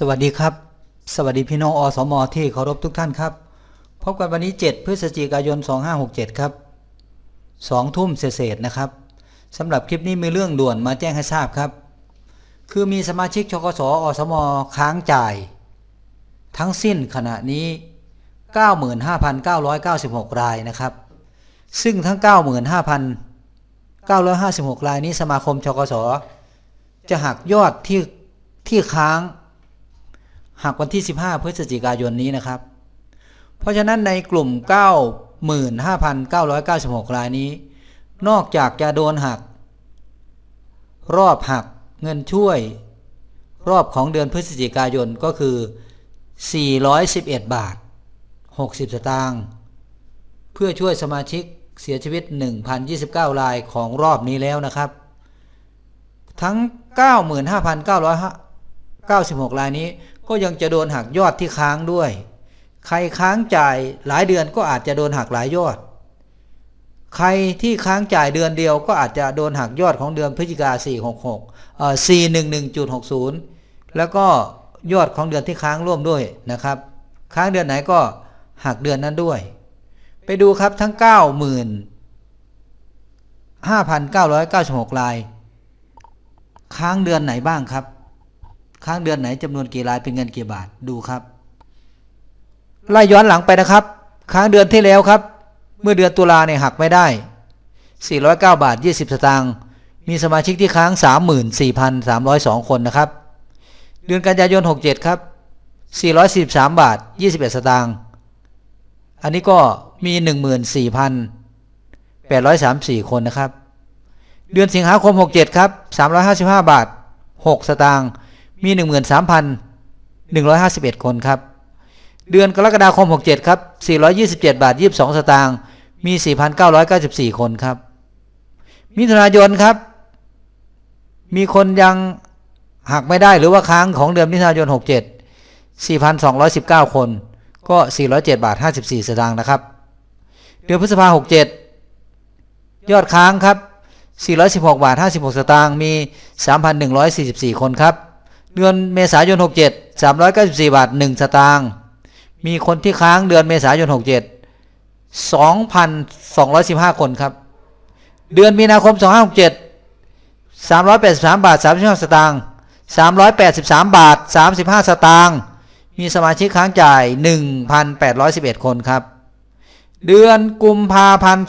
สวัสดีครับ สวัสดีพี่น้องอสมที่เคารพทุกท่านครับ พบกันวันนี้ 7 พฤศจิกายน 2567 ครับ 2 ทุ่มเศษนะครับสำหรับคลิปนี้มีเรื่องด่วนมาแจ้งให้ทราบครับ คือมีสมาชิกชกสอสมค้างจ่าย ทั้งสิ้นขณะนี้ 95,996 รายนะครับ ซึ่งทั้ง 95,956 รายนี้สมาคมชกสจะหักยอดที่ที่ค้าง หักวันที่ 15 พฤศจิกายนนี้นะครับ เพราะฉะนั้นในกลุ่ม 95,996 รายนี้ นอกจากจะโดนหัก รอบหักเงินช่วย รอบของเดือนพฤศจิกายนก็คือ 411 บาท 60 สตางค์เพื่อช่วยสมาชิกเสียชีวิต 1,029 รายของรอบนี้แล้วนะครับ ทั้ง 95,996 รายนี้ ก็ยังจะโดนหักยอดที่ค้างด้วย ใครค้างจ่ายหลายเดือนก็อาจจะโดนหักหลายยอด ใครที่ค้างจ่ายเดือนเดียวก็อาจจะโดนหักยอดของเดือนพฤศจิกา466เอ่อ411.60 แล้วก็ยอดของเดือนที่ค้างร่วมด้วยนะครับ ค้างเดือนไหนก็หักเดือนนั้นด้วย ไปดูครับทั้ง 95,996ราย ค้างเดือนไหนบ้างครับ ค้างเดือนไหนจำนวนกี่รายเป็นเงินกี่บาทดูครับไล่ย้อนหลังไปนะครับ ค้างเดือนที่แล้วครับ เมื่อเดือนตุลาเนี่ยหักไม่ได้ 409 บาท 20 สตางค์มีสมาชิกที่ค้าง 34,302 คนนะครับ เดือนกันยายน 67 ครับ 443 บาท 21 สตางค์อันนี้ก็มี 14,834 คนนะครับ เดือนสิงหาคม 67 ครับ 355 บาท 6 สตางค์ มี 13,151 คนครับ เดือนกรกฎาคม 67 ครับ 427 บาท 22 สตางค์ มี 4,994 คนครับ มิถุนายนครับ มีคนยังหักไม่ได้หรือว่าค้างของเดือนมิถุนายน 67 4,219 คน ก็ 407 บาท 54 สตางค์นะครับ เดือนพฤษภาคม 67 ยอดค้างครับ416 บาท 56 สตางค์ มี 3,144 คนครับ เดือนเมษายน 67 394 บาท 1 สตางค์ มีคนที่ค้างเดือนเมษายน 67 2,215 คนครับ เดือนมีนาคม 2567 383 บาท 35 สตางค์ 383 บาท 35 สตางค์ มีสมาชิกค้างจ่าย 1,811 คนครับ เดือนกุมภาพันธ์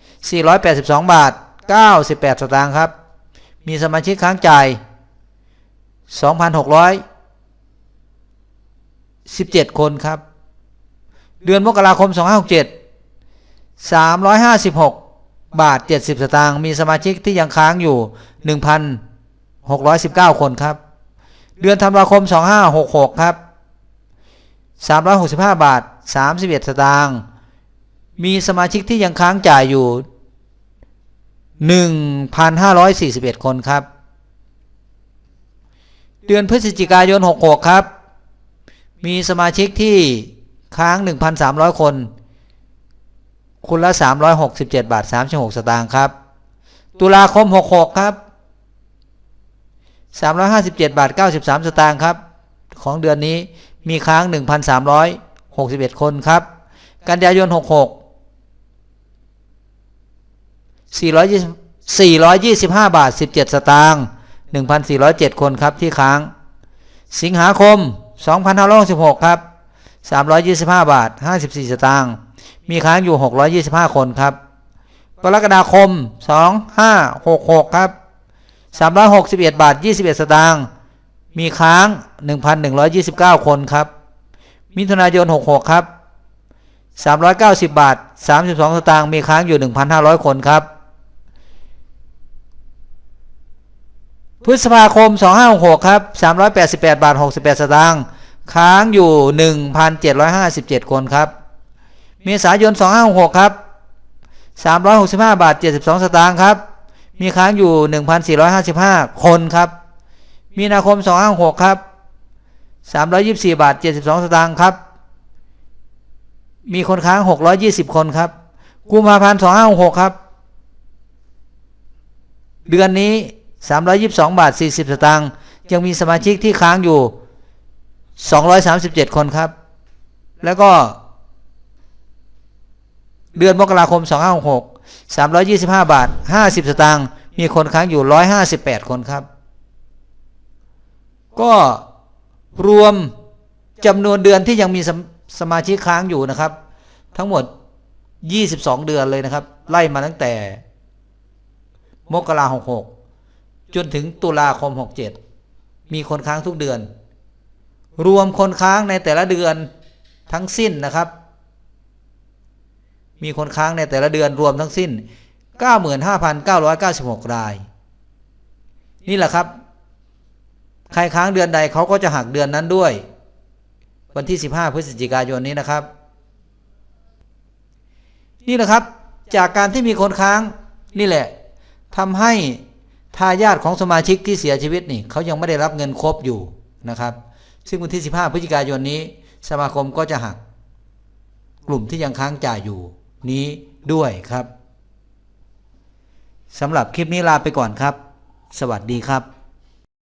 2567 482 บาท 98 สตางค์ครับ มีสมาชิกค้างจ่าย 2,617 คนครับ เดือนมกราคม 2567 356 บาท 70 สตางค์มีสมาชิกที่ยังค้างอยู่ 1,619 คนครับ เดือนธันวาคม 2566 ครับ 365 บาท 31 สตางค์มีสมาชิกที่ยังค้างจ่ายอยู่ 1,541 คนครับ เดือนพฤศจิกายน 66 ครับ มีสมาชิกที่ค้าง 1,300 คน คุณละ 367 บาท 36 สตางค์ครับ ตุลาคม 66 ครับ 357 บาท 93 สตางค์ครับ ของเดือนนี้มีค้าง 1,361 คนครับ กันยายน 66 425 บาท 17 สตางค์ 1,407 คนครับที่ค้าง สิงหาคม 2566ครับ 325 บาท 54 สตางค์มีค้างอยู่ 625 คนครับ กรกฎาคม 2566 ครับ 361 บาท 21 สตางค์มีค้าง 1,129 คนครับ มิถุนายน 66 ครับ 390 บาท 32 สตางค์มีค้างอยู่ 1,500 คนครับ พฤษภาคม 2566ครับ388 บาท 68 สตางค์ค้างอยู่ 1,757 คนครับ เมษายน 2566ครับ365 บาท 72 สตางค์ครับ มีค้างอยู่ 1,455 คนครับ มีนาคม 256 ครับ 324 บาท 72 สตางค์ครับ มีคนค้าง 620 คนครับ กุมภาพันธ์ 256 ครับ เดือนนี้ 322 บาท 40 สตางค์ยังมีสมาชิกที่ค้างอยู่ 237 คนครับ แล้วก็ เดือนมกราคม 2566 325 บาท 50 สตางค์มีคนค้างอยู่ 158 คนครับ ก็รวมจำนวนเดือนที่ยังมีสมสมาชิกค้างอยู่นะครับ ทั้งหมด 22 เดือนเลยนะครับ ไล่มาตั้งแต่ มกราหกหก จนถึงตุลาคมหกเจ็ดมีคนค้างทุกเดือน รวมคนค้างในแต่ละเดือนทั้งสิ้นนะครับ มีคนค้างในแต่ละเดือนรวมทั้งสิ้น 95,996 ราย นี่แหละครับ ใครค้างเดือนใดเขาก็จะหักเดือนนั้นด้วย วันที่ 15 พฤศจิกายนนี้นะครับ นี่แหละครับ จากการที่มีคนค้างนี่แหละทำให้ ทายาทของสมาชิกที่เสียชีวิตนี่เขายังไม่ได้รับเงินครบอยู่นะครับ ซึ่งวันที่ 15 พฤศจิกายนนี้ สมาคมก็จะหัก กลุ่มที่ยังค้างจ่ายอยู่นี้ด้วยครับสำหรับคลิปนี้ลาไปก่อนครับ สวัสดีครับ